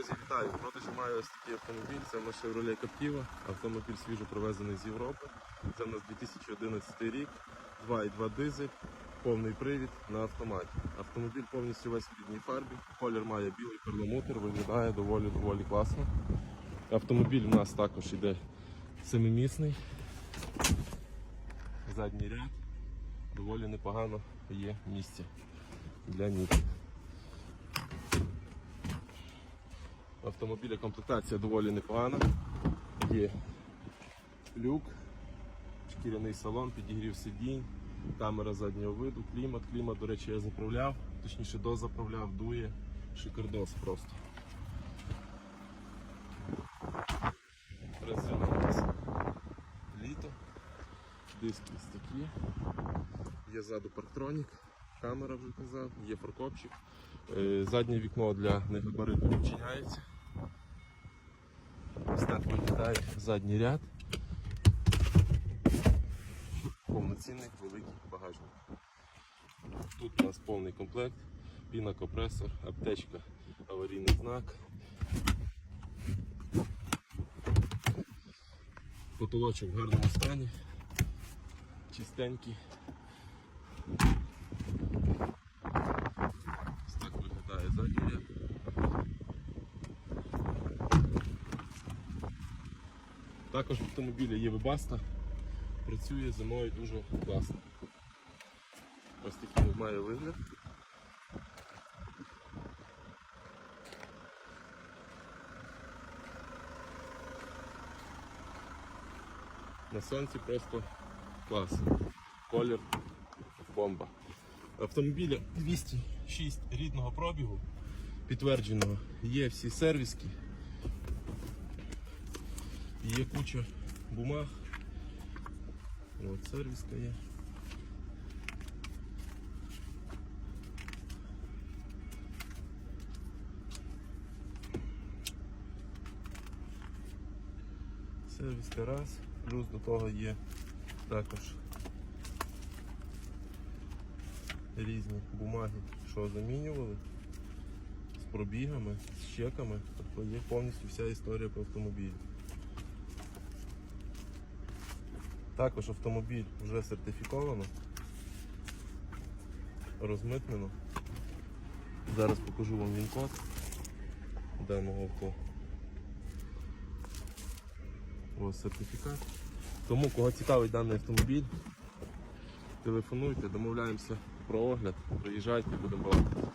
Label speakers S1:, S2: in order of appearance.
S1: Друзі, вітаю! Продажі маю ось такий автомобіль. Це в нас Chevrolet Captiva. Автомобіль свіжо привезений з Європи. Це в нас 2011 рік, 2,2 дизель, повний привід на автоматі. Автомобіль повністю весь в рідній фарбі. Колір має білий перламутр, виглядає доволі доволі класно. Автомобіль у нас також іде семимісний. Задній ряд. Доволі непогано є місце для ніг. Автомобіля комплектація доволі непогана. Є люк, шкіряний салон, підігрів сидінь, камера заднього виду, клімат. Клімат, до речі, я заправляв, точніше дозаправляв, дує, шикардос просто. Літо, диски ось такі, є ззаду парктронік, камера вже казав, є фаркопчик. Е, Заднє вікно для негабариту відчиняється. Ось так виглядає задній ряд. Повноцінний великий багажник. Тут у нас повний комплект, пінокомпресор, аптечка, аварійний знак. Потолочок в гарному стані, чистенький. Ось так виглядає задній ряд. Також в автомобілі є вебаста, працює зимою дуже класно. Ось такий має вигляд. На сонці просто клас. Колір бомба. Автомобіля 206 рідного пробігу, підтвердженого. Є всі сервіски, є куча бумаг. От сервіска є. Сервіска раз, плюс до того є також різні бумаги, що замінювали з пробігами, з чеками. Тобто є повністю вся історія по автомобілю. Також автомобіль вже сертифіковано, розмитнено. Зараз покажу вам він-код даного авто. Ось сертифікат. Тому кого цікавить даний автомобіль, телефонуйте, домовляємося про огляд, приїжджайте, будемо балакати.